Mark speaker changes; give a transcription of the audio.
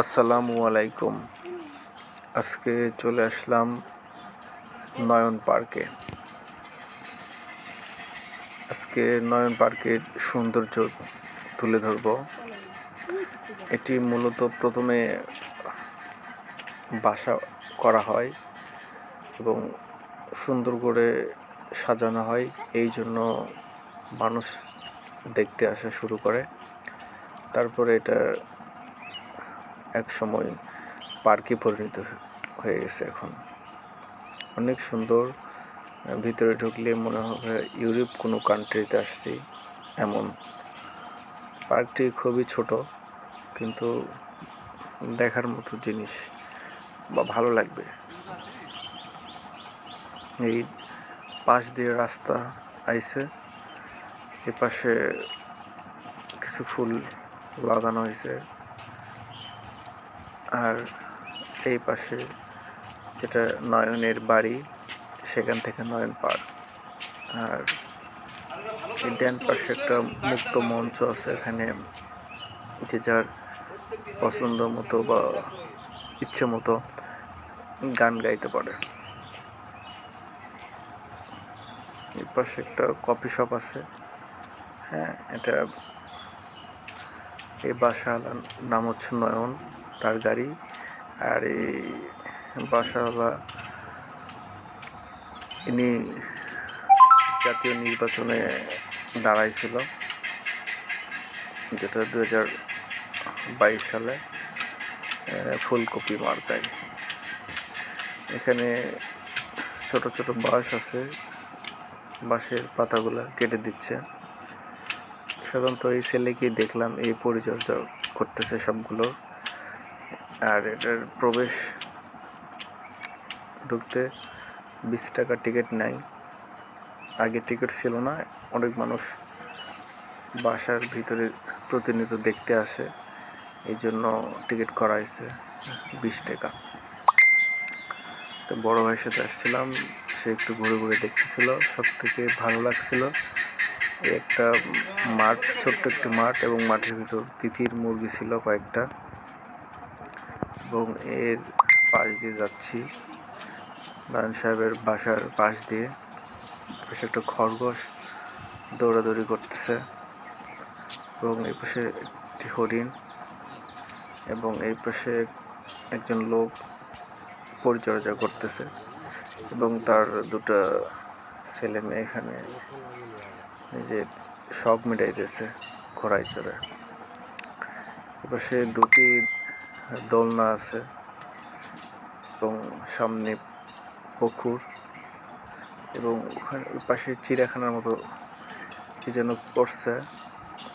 Speaker 1: আসসালামু আলাইকুম। আজকে চলে আসলাম নয়ন পার্কে। আজকে নয়ন পার্কের সৌন্দর্য তুলে ধরব। এটি মূলত প্রথমে বাসা করা হয় এবং সুন্দর করে সাজানো হয়। এই জন্য মানুষ দেখতে আসা শুরু করে। তারপরে এটা এক সময় পার্কে পরিণত হয়ে গেছে এখন। অনেক সুন্দর ভিতরে ঢুকলে মনে হবে ইউরোপ কোনো কান্ট্রিতে আসছি, এমন। পার্কটি খুবই ছোট, কিন্তু দেখার মতো জিনিস বা ভালো লাগবে। এই পাশ দিয়ে রাস্তা আইছে এ পাশে কিছু ফুল লাগানো হয়েছে। আর এই পাশে যেটা নয়নের বাড়ি, সেখান থেকে নয়ন পার্ক। আর এই ড্যান পাশে একটা মুক্ত মঞ্চ আছে এখানে। যে যার পছন্দ মতো বা ইচ্ছে মতো গান গাইতে পারে। এই পাশে একটা কফি শপ আছে। হ্যাঁ এটা এই বাসাওয়ালার নাম হচ্ছে নয়ন। তার গাড়ি আর এই বাসাওয়ালা ইনি জাতীয় নির্বাচনে দাঁড়াইছিল, যেটা দু হাজার বাইশ সালে ফুলকপি মার্কায়। এখানে ছোট ছোট বাঁশ আছে, বাঁশের পাতাগুলা কেটে দিচ্ছে। সাধারণত এই ছেলেকে দেখলাম, এই পরিচর্যা করতেছে সবগুলো। আর এটার প্রবেশ ঢুকতে বিশ টাকা টিকিট নেয়। আগে টিকিট ছিল না, অনেক মানুষ বাসার ভিতরে প্রতিনিয়ত দেখতে আসে এই জন্য টিকিট করা হয়েছে বিশ টাকা। তো বড় ভাইয়ের সাথে আসছিলাম, সে একটু ঘুরে ঘুরে দেখতেছিল সব থেকে ভালো লাগছিল একটা মাঠ, ছোট্ট একটি মাঠ এবং মাঠের ভিতর তিথির মুরগি ছিল কয়েকটা। এবং এর পাশ দিয়ে যাচ্ছি। নারায়ণ সাহেবের বাসার পাশ দিয়ে। পাশে একটা খরগোশ দৌড়াদৌড়ি করতেছে এবং এই পাশে একটি হরিণ এবং এই পাশে একজন লোক পরিচর্যা করতেছে এবং তার দুটো ছেলে মেয়ে এখানে যে শখ মিটাইতেছে ঘোড়ায় চড়ে। এপাশে দুটি দোলনা আছে এবং সামনে পুকুর এবং ওখানে পাশে চিড়িয়াখানার মতো কি যেন করছে।